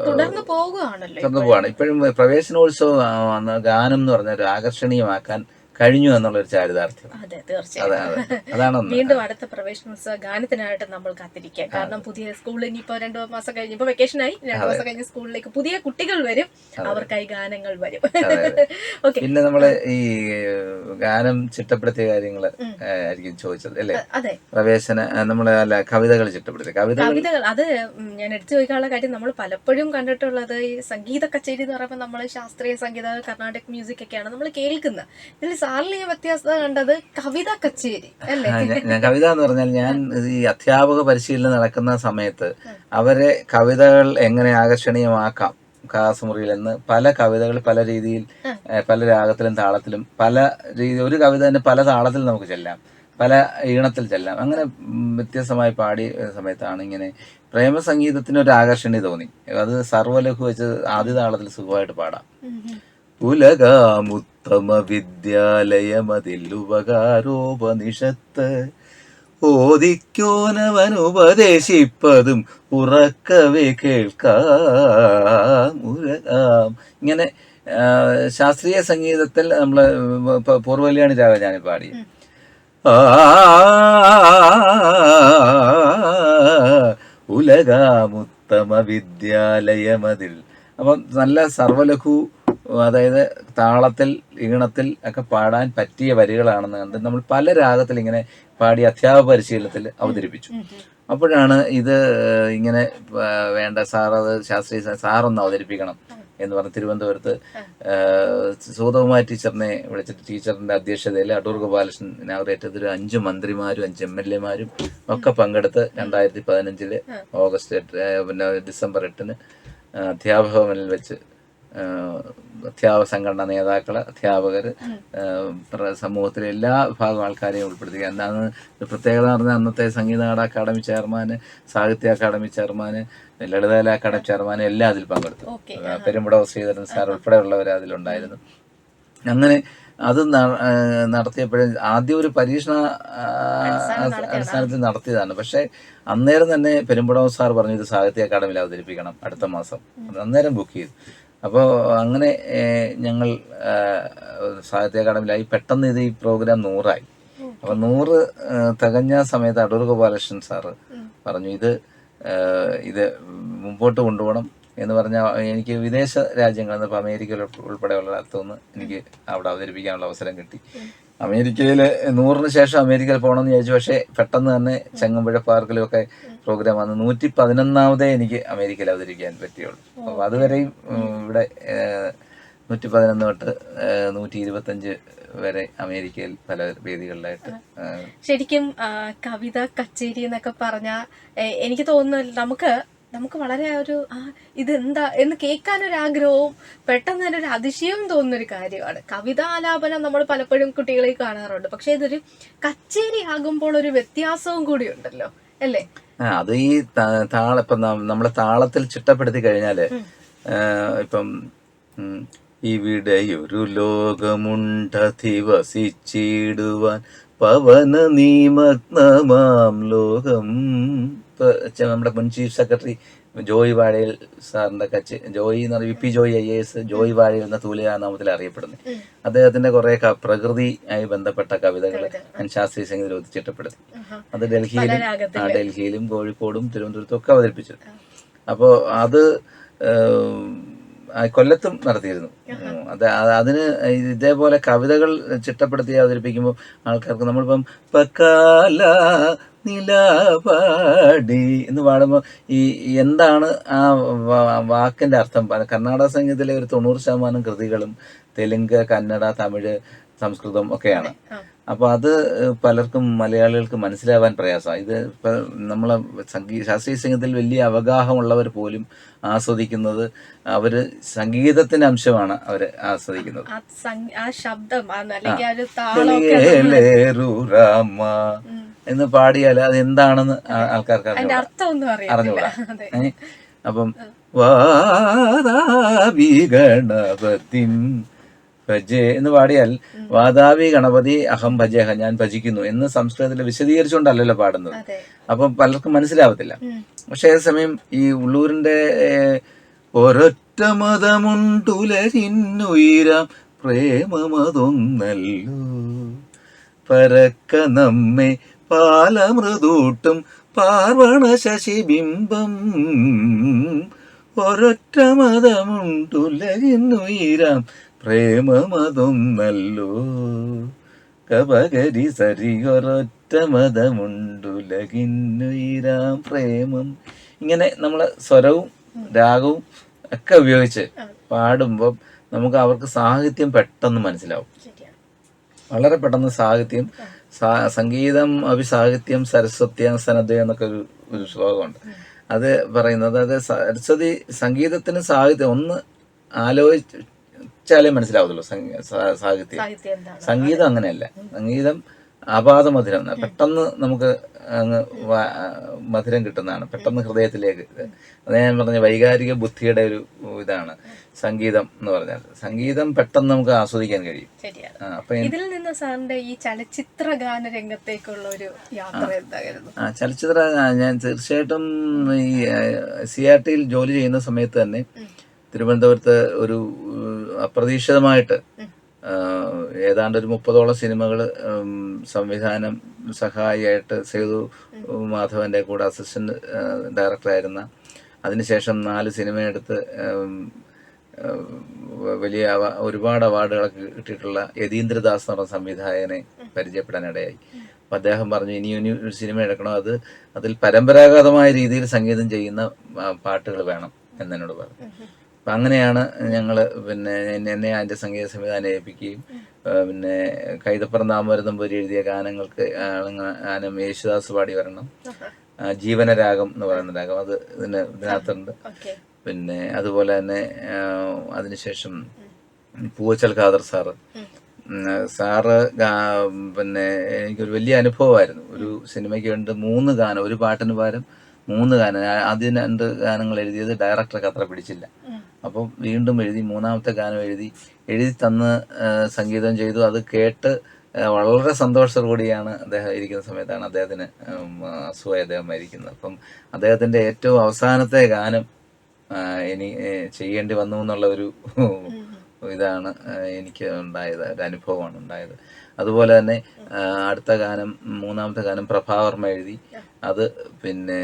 തുടർന്ന് പോവുകയാണ് ഇപ്പോഴും. പ്രവേശനോത്സവം ഗാനം എന്ന് പറഞ്ഞ ഒരു ആകർഷണീയമാക്കാൻ കഴിഞ്ഞു എന്നുള്ളൊരു ചാരിതാർത്ഥ്യം. അതെ തീർച്ചയായും. അതെ അതെ. അതാണൊന്ന് വീണ്ടും അടുത്ത പ്രവേശനോത്സവ ഗാനത്തിനായിട്ട് നമ്മൾ കാത്തിരിക്കുക കാരണം പുതിയ സ്കൂളിൽ ഇനിയിപ്പോ രണ്ടു മാസം കഴിഞ്ഞ് ഇപ്പൊ വെക്കേഷൻ ആയി രണ്ടു മാസം കഴിഞ്ഞ സ്കൂളിലേക്ക് പുതിയ കുട്ടികൾ വരും. അവർക്കായി ഗാനങ്ങൾ വരും. ഓക്കെ പിന്നെ നമ്മൾ ഈ ഗാനം ചിട്ടപ്പെടുത്തിയ കാര്യങ്ങൾ ആയിരിക്കും ചോദിച്ചത് അല്ലേ? അതെ. പ്രവേശന നമ്മളെ അല്ല കവിതകൾ ചിട്ടപ്പെടുത്തി കവിതകൾ. അത് ഞാൻ എടുത്തു ചോദിക്കാനുള്ള കാര്യം നമ്മൾ പലപ്പോഴും കണ്ടിട്ടുള്ളത് ഈ സംഗീത കച്ചേരി എന്ന് പറയുമ്പോൾ നമ്മൾ ശാസ്ത്രീയ സംഗീത കർണാടക മ്യൂസിക് ഒക്കെയാണ് നമ്മൾ കേൾക്കുന്നത്. ഇതിൽ സാറിൽ ഞാൻ വ്യത്യാസത കണ്ടത് കവിത കച്ചേരി അല്ലേ? ഞാൻ- കവിത എന്ന് പറഞ്ഞാൽ ഞാൻ ഈ അധ്യാപക പരിശീലനം നടക്കുന്ന സമയത്ത് അവരെ കവിതകൾ എങ്ങനെ ആകർഷണീയമാക്കാം ക്ലാസ് മുറിയിൽ എന്ന് പല കവിതകൾ പല രീതിയിൽ പല രാഗത്തിലും താളത്തിലും പല രീതി ഒരു കവിത തന്നെ പല താളത്തിൽ നമുക്ക് ചെല്ലാം പല ഈണത്തിൽ ചെല്ലാം. അങ്ങനെ വ്യത്യസ്തമായി പാടി സമയത്താണ് ഇങ്ങനെ പ്രേമസംഗീതത്തിന് ഒരു ആകർഷണീയ തോന്നി. അത് സർവലഘു വെച്ച് ആദ്യ താളത്തിൽ സുഖമായിട്ട് പാടാം. ഉം, ഉം. ഓദിക്കോനവനുപദേശിപ്പതും ഉറക്കവേ കേൾക്കാം. ഇങ്ങനെ ശാസ്ത്രീയ സംഗീതത്തിൽ നമ്മൾ പ- പൂർവകല്യാണി രാഗം ഞാൻ പാടി ഉലകാമുത്തമ വിദ്യാലയമതിൽ അപ്പം നല്ല സർവലഘു അതായത് താളത്തിൽ ഈണത്തിൽ ഒക്കെ പാടാൻ പറ്റിയ വരികളാണെന്ന് കണ്ട് നമ്മൾ പല രാഗത്തിൽ ഇങ്ങനെ പാടി അധ്യാപക പരിശീലനത്തിൽ അവതരിപ്പിച്ചു. അപ്പോഴാണ് ഇത് ഇങ്ങനെ വേണ്ട സാറത് ശാസ്ത്രീയ സാറൊന്ന് അവതരിപ്പിക്കണം എന്ന് പറഞ്ഞ് തിരുവനന്തപുരത്ത് സൂതകുമാർ ടീച്ചറിനെ വിളിച്ചിട്ട് ടീച്ചറിന്റെ അധ്യക്ഷതയിൽ അടൂർ ഗോപാലകൃഷ്ണൻ ഇനാഗ്രേറ്റ് ഒരു അഞ്ച് മന്ത്രിമാരും അഞ്ച് എം എൽ എമാരും ഒക്കെ പങ്കെടുത്ത് രണ്ടായിരത്തി പതിനഞ്ചിൽ ഓഗസ്റ്റ് എട്ട് പിന്നെ ഡിസംബർ എട്ടിന് അധ്യാപക ഭവനിൽ വെച്ച് അധ്യാപക സംഘടനാ നേതാക്കൾ അധ്യാപകർ സമൂഹത്തിലെ എല്ലാ വിഭാഗം ആൾക്കാരെയും ഉൾപ്പെടുത്തി എന്താണ് പ്രത്യേകത പറഞ്ഞ പറഞ്ഞാൽ അന്നത്തെ സംഗീത നാട academy ചെയർമാന് Sahitya academy chairman Lalithakala academy chairman എല്ലാം അതിൽ പങ്കെടുത്തു. പെരുമ്പടവ് ശ്രീധരൻ സാർ ഉൾപ്പെടെയുള്ളവർ അതിലുണ്ടായിരുന്നു. അങ്ങനെ അത് നടത്തിയപ്പോഴും ആദ്യം ഒരു പരീക്ഷണ അടിസ്ഥാനത്തിൽ നടത്തിയതാണ്. പക്ഷെ അന്നേരം തന്നെ പെരുമ്പടവ് സാർ പറഞ്ഞു ഇത് സാഹിത്യ അക്കാദമിയിൽ അവതരിപ്പിക്കണം അടുത്ത മാസം. അന്നേരം ബുക്ക് ചെയ്തു. അപ്പോൾ അങ്ങനെ ഞങ്ങൾ സാഹിത്യ അക്കാദമിയിലായി. പെട്ടെന്ന് ഇത് ഈ പ്രോഗ്രാം നൂറായി. അപ്പൊ നൂറ് തികഞ്ഞ സമയത്ത് അടൂർ ഗോപാലകൃഷ്ണൻ സാറ് പറഞ്ഞു ഇത് ഇത് മുമ്പോട്ട് കൊണ്ടുപോകണം എന്ന് പറഞ്ഞാൽ എനിക്ക് വിദേശ രാജ്യങ്ങളിൽ നിന്ന് അമേരിക്കയിൽ ഉൾപ്പെടെയുള്ള സ്ഥലത്തുനിന്ന് എനിക്ക് അവിടെ അവതരിപ്പിക്കാനുള്ള അവസരം കിട്ടി. അമേരിക്കയിൽ നൂറിന് ശേഷം അമേരിക്കയിൽ പോകണമെന്ന് വിചാരിച്ചു. പക്ഷേ പെട്ടെന്ന് തന്നെ ചെങ്ങമ്പുഴ പാർക്കിലും ഒക്കെ പ്രോഗ്രാം ആണ്. നൂറ്റി പതിനൊന്നാമതേ എനിക്ക് അമേരിക്കയിൽ അവതരിക്കാൻ പറ്റിയുള്ളൂ. അപ്പോൾ അതുവരെയും ഇവിടെ നൂറ്റി പതിനൊന്ന് തൊട്ട് നൂറ്റി ഇരുപത്തഞ്ച് വരെ അമേരിക്കയിൽ പല വേദികളിലായിട്ട് ശരിക്കും കവിത കച്ചേരി എന്നൊക്കെ പറഞ്ഞ എനിക്ക് തോന്നുന്നു നമുക്ക് നമുക്ക് വളരെ ഒരു ആ ഇതെന്താ എന്ന് കേൾക്കാൻ ഒരു ആഗ്രഹവും പെട്ടെന്ന് തന്നെ ഒരു അതിശയവും തോന്നുന്ന ഒരു കാര്യമാണ്. കവിതാലാപനം നമ്മൾ പലപ്പോഴും കുട്ടികളെ കാണാറുണ്ട്. പക്ഷെ ഇതൊരു കച്ചേരി ആകുമ്പോൾ ഒരു വ്യത്യാസവും കൂടി ഉണ്ടല്ലോ അല്ലേ? അത് ഈ താള ഇപ്പം നമ്മളെ താളത്തിൽ ചിട്ടപ്പെടുത്തി കഴിഞ്ഞാൽ ഇപ്പം ഒരു ലോകമുണ്ടധി വസിച്ചിടുവാൻ പവന നിമഗ്നമാം ലോകം. നമ്മുടെ മുൻ ചീഫ് സെക്രട്ടറി ജോയ് വാഴയിൽ സാറിന്റെ കച്ച് ജോയി എന്ന് പറയുന്നത് V P Joy I S Joy Vazhayil എന്ന തൂലിക നാമത്തിൽ അറിയപ്പെടുന്നത്. അദ്ദേഹത്തിന്റെ കുറെ പ്രകൃതിയായി ബന്ധപ്പെട്ട കവിതകൾ ഞാൻ ശാസ്ത്രീയ സംഗീതത്തിൽ ഒതുച്ചിട്ടപ്പെടുന്നു അത് ഡൽഹിയിലും ആ, ഡൽഹിയിലും കോഴിക്കോടും തിരുവനന്തപുരത്തും ഒക്കെ അവതരിപ്പിച്ചു അപ്പോ അത് കൊല്ലത്തും നടത്തിയിരുന്നു. അത് അതിന് ഇതേപോലെ കവിതകൾ ചിട്ടപ്പെടുത്തി അവതരിപ്പിക്കുമ്പോൾ ആൾക്കാർക്ക് നമ്മളിപ്പം പക്കാല നിലാപാടി എന്ന് പാടുമ്പോൾ ഈ എന്താണ് ആ വാക്കിന്റെ അർത്ഥം? കർണാടക സംഗീതത്തിലെ ഒരു തൊണ്ണൂറ് ശതമാനം കൃതികളും തെലുങ്ക് കന്നഡ തമിഴ് സംസ്കൃതം ഒക്കെയാണ്. അപ്പൊ അത് പലർക്കും മലയാളികൾക്ക് മനസ്സിലാവാൻ പ്രയാസമാണ്. ഇത് ഇപ്പൊ നമ്മളെ സംഗീത ശാസ്ത്രീയ സംഗീതത്തിൽ വലിയ അവഗാഹമുള്ളവർ പോലും ആസ്വദിക്കുന്നത് അവർ സംഗീതത്തിന്റെ അംശമാണ് അവർ ആസ്വദിക്കുന്നത്. ആ ശബ്ദം അല്ലെങ്കിൽ എന്ന് പാടിയാൽ അത് എന്താണെന്ന് ആൾക്കാർക്ക് അതെ. അപ്പം വാദാവി ഗണപതിൻ ഭജേ എന്ന് പാടിയാൽ വാദാവി ഗണപതി അഹം ഭജേഹ ഞാൻ ഭജിക്കുന്നു എന്ന് സംസ്കൃതത്തിൽ വിശദീകരിച്ചുകൊണ്ടല്ലല്ലോ പാടുന്നത്. അപ്പം പലർക്കും മനസ്സിലാവത്തില്ല. പക്ഷേ അതേസമയം ഈ ഉള്ളൂരിന്റെ ഒരൊറ്റ മതമുണ്ടുലരിന്നുയിരാം പ്രേമമതൊന്നല്ലോ. പരക്ക നമ്മെ പാലമൃദൂട്ടും പാർവണ ശശിബിംബം ഒരൊറ്റ മതമുണ്ടുലരിന്നുയിരാം പ്രേമമതൊന്നല്ലോ കപകരി സരി ഒരൊറ്റ മതമുണ്ടുലകിന്നുയിരാം പ്രേമം. ഇങ്ങനെ നമ്മൾ സ്വരവും രാഗവും ഒക്കെ ഉപയോഗിച്ച് പാടുമ്പോൾ നമുക്ക് അവർക്ക് സാഹിത്യം പെട്ടെന്ന് മനസ്സിലാവും. വളരെ പെട്ടെന്ന് സാഹിത്യം സംഗീതം അഭിസാഹിത്യം സരസ്വത്യം സനദ്വയം എന്നൊക്കെ ഒരു ഒരു ശ്ലോകമുണ്ട്. അത് പറയുന്നത് അതായത് സരസ്വതി സംഗീതത്തിന് സാഹിത്യം ഒന്ന് ആലോചിച്ചാലേ മനസ്സിലാവത്തുള്ളൂ സംഗീ- സാഹിത്യം. സംഗീതം അങ്ങനെയല്ല. സംഗീതം അപാതമധുരം പെട്ടെന്ന് നമുക്ക് അങ്ങ് മധുരം കിട്ടുന്നതാണ്. പെട്ടെന്ന് ഹൃദയത്തിലേക്ക് അത് ഞാൻ പറഞ്ഞ വൈകാരിക ബുദ്ധിയുടെ ഒരു ഇതാണ്. സംഗീതം എന്ന് പറഞ്ഞാൽ. സംഗീതം പെട്ടെന്ന് നമുക്ക് ആസ്വദിക്കാൻ കഴിയും. അപ്പൊ ഇതിൽ നിന്ന് സാറിന്റെ ഈ ചലച്ചിത്ര ഗാന രംഗത്തേക്കുള്ള ഒരു യാത്ര എന്തായിരുന്നു? ആ ചലച്ചിത്ര ഞാൻ തീർച്ചയായിട്ടും ഈ സി ആർ ടിയിൽ ജോലി ചെയ്യുന്ന സമയത്ത് തന്നെ തിരുവനന്തപുരത്ത് ഒരു അപ്രതീക്ഷിതമായിട്ട് ഏതാണ്ട് ഒരു മുപ്പതോളം സിനിമകൾ സംവിധാനം സഹായിയായിട്ട് സേതു മാധവന്റെ കൂടെ അസിസ്റ്റന്റ് ഡയറക്ടർ ആയിരുന്ന അതിനുശേഷം നാല് സിനിമയെടുത്ത് വലിയ ഒരുപാട് അവാർഡുകളൊക്കെ കിട്ടിയിട്ടുള്ള യതീന്ദ്രദാസ് എന്ന് പറഞ്ഞ സംവിധായകനെ പരിചയപ്പെടാനിടയായി. അപ്പൊ അദ്ദേഹം പറഞ്ഞു ഇനി ഇനി ഒരു സിനിമ എടുക്കണം. അത് അതിൽ പരമ്പരാഗതമായ രീതിയിൽ സംഗീതം ചെയ്യുന്ന പാട്ടുകൾ വേണം എന്നോട് പറഞ്ഞു. അപ്പൊ അങ്ങനെയാണ് ഞങ്ങൾ പിന്നെ എന്നെ അതിന്റെ സംഗീത സംവിധാനം ഏൽപ്പിക്കുകയും പിന്നെ കൈതപ്പുറം നാമരതമ്പൂരി എഴുതിയ ഗാനങ്ങൾക്ക് ഗാനം യേശുദാസ് പാടി വരണം. ജീവനരാഗം എന്ന് പറയുന്ന രാഗം. അത് ഇതിന് ഇതിനകത്തുണ്ട്. പിന്നെ അതുപോലെ തന്നെ അതിനുശേഷം പൂവച്ചൽ ഖാദർ സാറ്. സാറ് പിന്നെ എനിക്കൊരു വലിയ അനുഭവമായിരുന്നു. ഒരു സിനിമയ്ക്ക് വേണ്ടി മൂന്ന് ഗാനം ഒരു പാട്ടിന് പകരം മൂന്ന് ഗാനം. ആദ്യം രണ്ട് ഗാനങ്ങൾ എഴുതിയത് ഡയറക്ടർക്ക് അത്ര പിടിച്ചില്ല. അപ്പം വീണ്ടും എഴുതി മൂന്നാമത്തെ ഗാനം എഴുതി എഴുതി തന്ന് സംഗീതം ചെയ്തു. അത് കേട്ട് വളരെ സന്തോഷത്തോടു കൂടിയാണ് അദ്ദേഹം ഇരിക്കുന്ന സമയത്താണ് അദ്ദേഹത്തിന് അസുഖമായി അദ്ദേഹം മരിക്കുന്നത്. അപ്പം അദ്ദേഹത്തിന്റെ ഏറ്റവും അവസാനത്തെ ഗാനം ഇനി ചെയ്യേണ്ടി വന്നു എന്നുള്ള ഒരു ഇതാണ് എനിക്ക് ഉണ്ടായത് ഒരു അനുഭവമാണ് ഉണ്ടായത്. അതുപോലെ തന്നെ അടുത്ത ഗാനം മൂന്നാമത്തെ ഗാനം പ്രഭാവർമ്മ എഴുതി. അത് പിന്നെ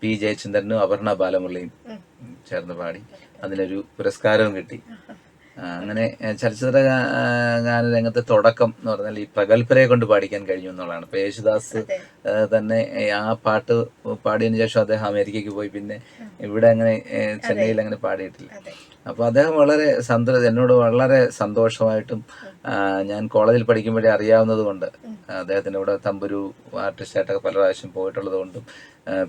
പി ജയചന്ദ്രനും അപർണ ബാലമുരളിയും ചേർന്ന് പാടി. അതിനൊരു പുരസ്കാരവും കിട്ടി. അങ്ങനെ ചലച്ചിത്ര ഗാന രംഗത്തെ തുടക്കം എന്ന് പറഞ്ഞാൽ ഈ പ്രഗത്ഭരെ കൊണ്ട് പാടിക്കാൻ കഴിഞ്ഞു എന്നുള്ളതാണ്. ഇപ്പൊ യേശുദാസ് തന്നെ ആ പാട്ട് പാടിയതിനു ശേഷം അദ്ദേഹം അമേരിക്കയ്ക്ക് പോയി. പിന്നെ ഇവിടെ അങ്ങനെ ചെന്നൈയിൽ അങ്ങനെ പാടിയിട്ടില്ല. അപ്പൊ അദ്ദേഹം വളരെ സന്തോഷ എന്നോട് വളരെ സന്തോഷമായിട്ടും ഞാൻ കോളേജിൽ പഠിക്കുമ്പോഴേ അറിയാവുന്നത് കൊണ്ട് അദ്ദേഹത്തിന്റെ കൂടെ തമ്പുരു ആർട്ടിസ്റ്റായിട്ടൊക്കെ പല പ്രാവശ്യം പോയിട്ടുള്ളത് കൊണ്ടും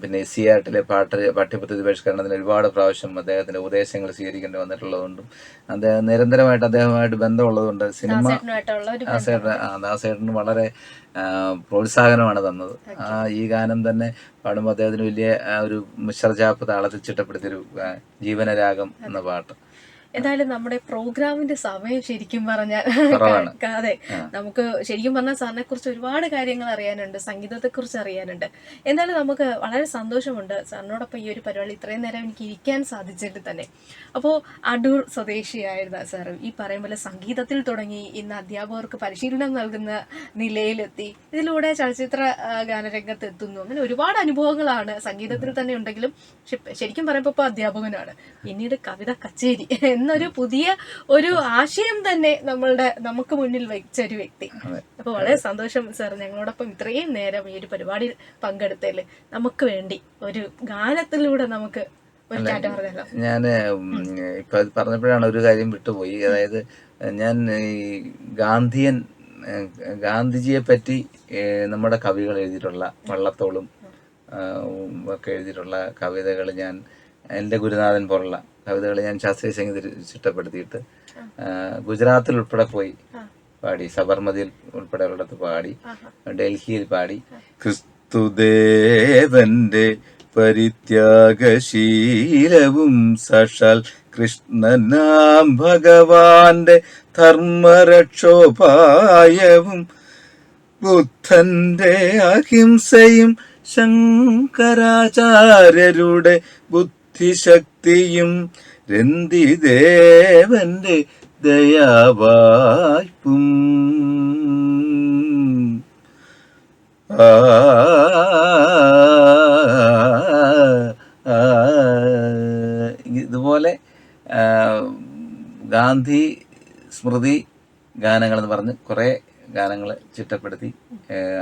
പിന്നെ എസ് സി ആർട്ടിലെ പാട്ട് പാഠ്യപദ്ധതി പരിഷ്കരണത്തിന് ഒരുപാട് പ്രാവശ്യം അദ്ദേഹത്തിന്റെ ഉപദേശങ്ങൾ സ്വീകരിക്കേണ്ടി വന്നിട്ടുള്ളതുകൊണ്ടും അദ്ദേഹം നിരന്തരമായിട്ട് അദ്ദേഹവുമായിട്ട് ബന്ധമുള്ളതുകൊണ്ട് സിനിമ ദാസേട്ടൻ ദാസേട്ടന് വളരെ പ്രോത്സാഹനമാണ് തന്നത്. ആ ഈ ഗാനം തന്നെ പാടുമ്പോൾ അദ്ദേഹത്തിന് വലിയ ഒരു മിശ്രജാപ്പ് താളത്തിൽ ചിട്ടപ്പെടുത്തിയൊരു ജീവനരാഗം എന്ന പാട്ട്. എന്തായാലും നമ്മുടെ പ്രോഗ്രാമിന്റെ സമയം ശരിക്കും പറഞ്ഞാൽ അതെ നമുക്ക് ശരിക്കും പറഞ്ഞാൽ സാറിനെ കുറിച്ച് ഒരുപാട് കാര്യങ്ങൾ അറിയാനുണ്ട് സംഗീതത്തെ കുറിച്ച് അറിയാനുണ്ട്. എന്തായാലും നമുക്ക് വളരെ സന്തോഷമുണ്ട് സാറിനോടൊപ്പം ഈ ഒരു പരിപാടി ഇത്രയും നേരം എനിക്ക് ഇരിക്കാൻ സാധിച്ചിട്ട് തന്നെ. അപ്പോൾ അടൂർ സ്വദേശിയായിരുന്ന സാർ ഈ പറയും പോലെ സംഗീതത്തിൽ തുടങ്ങി ഇന്ന് അധ്യാപകർക്ക് പരിശീലനം നൽകുന്ന നിലയിലെത്തി. ഇതിലൂടെ ചലച്ചിത്ര ഗാനരംഗത്ത് എത്തുന്നു അങ്ങനെ ഒരുപാട് അനുഭവങ്ങളാണ് സംഗീതത്തിൽ തന്നെ ഉണ്ടെങ്കിലും ശരിക്കും പറയുമ്പോൾ ഇപ്പോൾ അധ്യാപകനാണ്. പിന്നീട് കവിത കച്ചേരി എന്നൊരു പുതിയ ഒരു ആശയം തന്നെ നമ്മളുടെ നമുക്ക് മുന്നിൽ വെച്ച ഒരു വ്യക്തി. അപ്പൊ വളരെ സന്തോഷം സാർ ഞങ്ങളോടൊപ്പം ഇത്രയും നേരം ഈ ഒരു പരിപാടിയിൽ പങ്കെടുത്തതിൽ നമുക്ക് വേണ്ടി ഒരു ഗാനത്തിലൂടെ നമുക്ക് ഞാൻ ഇപ്പൊ പറഞ്ഞപ്പോഴാണ് ഒരു കാര്യം വിട്ടുപോയി. അതായത് ഞാൻ ഈ ഗാന്ധിയൻ ഗാന്ധിജിയെ പറ്റി നമ്മുടെ കവികൾ എഴുതിയിട്ടുള്ള വള്ളത്തോളും ഒക്കെ എഴുതിയിട്ടുള്ള കവിതകൾ ഞാൻ എന്റെ ഗുരുനാഥൻ പോലുള്ള കവിതകൾ ഞാൻ ശാസ്ത്രീയ സംഗീതത്തിൽ ചിട്ടപ്പെടുത്തിയിട്ട് ഗുജറാത്തിൽ ഉൾപ്പെടെ പോയി പാടി സബർമതിയിൽ ഉൾപ്പെടെ ഉള്ളിടത്ത് പാടി ഡൽഹിയിൽ പാടി. ക്രിസ്തുദേവന്റെ പരിത്യാഗശീലവും സഷൽ കൃഷ്ണനാം ഭഗവാന്റെ ധർമ്മരക്ഷോപായവും ബുദ്ധന്റെ അഹിംസയും ശങ്കരാചാര്യരുടെ ബുദ്ധിശക്തിയും രന്തിദേവന്റെ ദയാവായ്പും ആ, ആ, ഇതുപോലെ ഗാന്ധി സ്മൃതി ഗാനങ്ങളെന്ന് പറഞ്ഞ് കുറേ ഗാനങ്ങൾ ചിട്ടപ്പെടുത്തി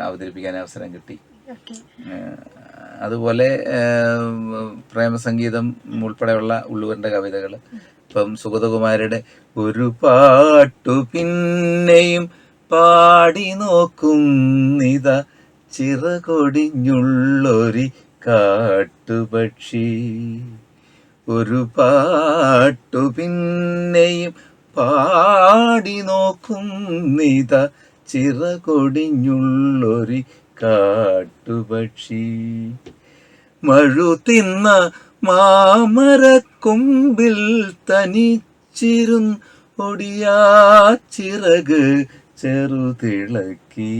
അവതരിപ്പിക്കാൻ അവസരം കിട്ടി അതുപോലെ പ്രേമസംഗീതം ഉൾപ്പെടെയുള്ള ഉള്ളുവന്റെ കവിതകൾ. ഇപ്പം സുഗതകുമാരിയുടെ ഒരു പാട്ടു പിന്നെയും പാടി നോക്കും. നിത ചിറകൊടിഞ്ഞുള്ളൊരി കാട്ടുപക്ഷി. ഒരു പാട്ടു പിന്നെയും പാടി നോക്കും. നിത ചിറകൊടിഞ്ഞുള്ളൊരി കാട്ടുപക്ഷി. മഴു തിന്ന മാമരക്കൊമ്പിൽ തനിച്ചിരുന്ന് ഒടിയാ ചിറക് ചെറുതിളക്കി.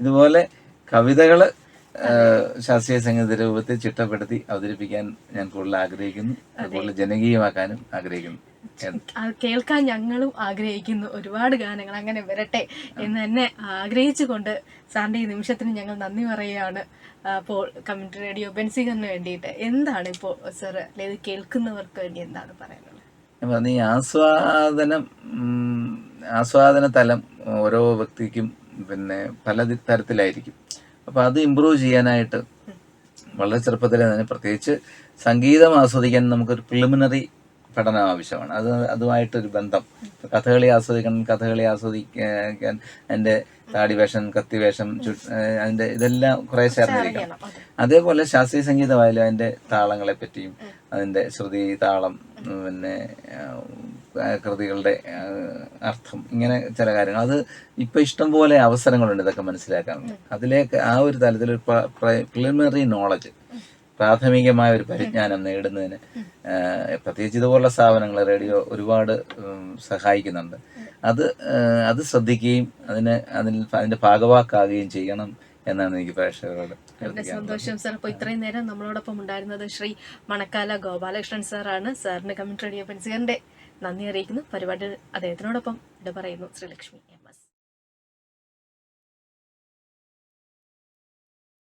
ഇതുപോലെ കവിതകൾ ശാസ്ത്രീയ സംഗീത രൂപത്തെ ചിട്ടപ്പെടുത്തി അവതരിപ്പിക്കാൻ ഞാൻ കൂടുതൽ ആഗ്രഹിക്കുന്നു. അതുപോലെ കൂടുതൽ ജനകീയമാക്കാനും ആഗ്രഹിക്കുന്നു. കേൾക്കാൻ ഞങ്ങളും ആഗ്രഹിക്കുന്നു. ഒരുപാട് ഗാനങ്ങൾ അങ്ങനെ വരട്ടെ എന്ന് തന്നെ ആഗ്രഹിച്ചുകൊണ്ട് സാറിന്റെ ഈ നിമിഷത്തിന് ഞങ്ങൾ നന്ദി പറയുകയാണ്. അപ്പോൾ കമ്മ്യൂണിറ്റി റേഡിയോ ബെൻസിഗറിന് വേണ്ടിയിട്ട് എന്താണ് ഇപ്പോൾ സർ അല്ലെങ്കിൽ കേൾക്കുന്നവർക്ക് വേണ്ടി എന്താണ് പറയാനുള്ളത്? ഈ ആസ്വാദനം ആസ്വാദന തലം ഓരോ വ്യക്തിക്കും പിന്നെ പല തരത്തിലായിരിക്കും. അപ്പൊ അത് ഇമ്പ്രൂവ് ചെയ്യാനായിട്ട് വളരെ ചെറുപ്പത്തിലെ തന്നെ പ്രത്യേകിച്ച് സംഗീതം ആസ്വദിക്കാൻ നമുക്കൊരു പ്രിലിമിനറി പഠനം ആവശ്യമാണ് അത് അതുമായിട്ടൊരു ബന്ധം. കഥകളി ആസ്വദിക്കണം കഥകളി ആസ്വദിക്കാൻ എന്റെ താടിവേഷം വേഷം കത്തി വേഷം ചു- ഇതെല്ലാം കുറെ ചേർന്നിരിക്കണം. അതേപോലെ ശാസ്ത്രീയ സംഗീതമായാലും അതിന്റെ താളങ്ങളെ പറ്റിയും അതിന്റെ ശ്രുതി താളം പിന്നെ കൃതികളുടെ അർത്ഥം ഇങ്ങനെ ചില കാര്യങ്ങൾ. അത് ഇപ്പൊ ഇഷ്ടംപോലെ അവസരങ്ങളുണ്ട് ഇതൊക്കെ മനസ്സിലാക്കാൻ. അതിലേക്ക് ആ ഒരു തലത്തിൽ ഒരു പ്രിലിമിനറി നോളജ് പ്രാഥമികമായ ഒരു പരിജ്ഞാനം നേടുന്നതിന് പ്രത്യേകിച്ച് ഇതുപോലുള്ള സ്ഥാപനങ്ങൾ റേഡിയോ ഒരുപാട് സഹായിക്കുന്നുണ്ട്. അത് അത് ശ്രദ്ധിക്കുകയും അതിന് അതിൽ അതിന്റെ ഭാഗവാക്കാകുകയും ചെയ്യണം എന്നാണ് എനിക്ക് പ്രേക്ഷകരോട് വളരെ സന്തോഷം സാർ. അപ്പോൾ ഇത്രയും നേരം നമ്മളോടൊപ്പം ഉണ്ടായിരുന്നത് ശ്രീ മണക്കാല ഗോപാലകൃഷ്ണൻ സാറാണ്. സാറിന് കമ്മ്യൂണിറ്റി റേഡിയോ പെൻസിയറിന്റെ നന്ദി അറിയിക്കുന്നു. പരിപാടി അദ്ദേഹത്തിനോടൊപ്പം ഇത് പറയുന്നു ശ്രീലക്ഷ്മി.